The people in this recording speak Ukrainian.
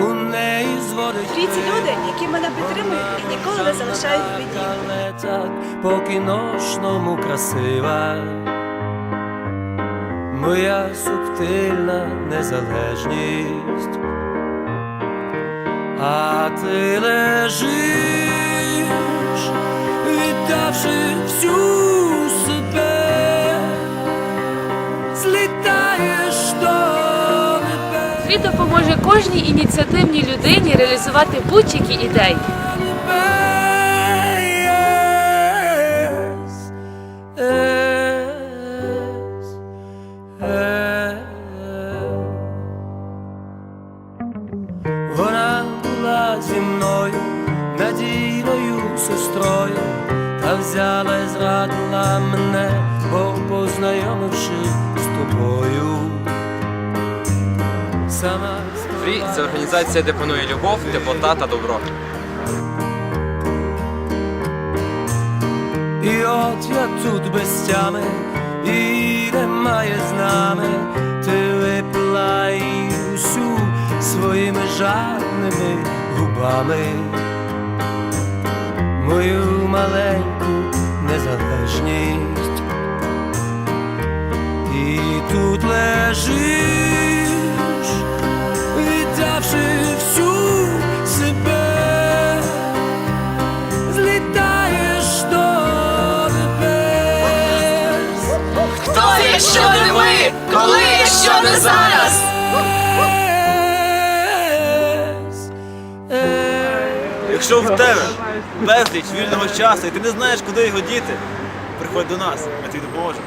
у неї зводить. Трійці люди, які мене підтримують і ніколи не залишають в так по кіношному красива. Моя субтильна незалежність. А ти лежиш, віддавши всю Світ допоможе кожній ініціативній людині реалізувати будь-які ідеї. Вона була зі мною надійною сестрою, та взяла і зрадила мене, бо познайомивши з тобою. Фрі це організація, де панує любов, теплота та добро. І от я тут без тями, і немає з нами, ти випила усю своїми жадними губами, мою маленьку незалежність. І тут лежиш, якщо не ми? Коли, якщо не зараз? Якщо в тебе безліч вільного часу і ти не знаєш, куди його діти, приходь до нас, ми тобі допоможемо.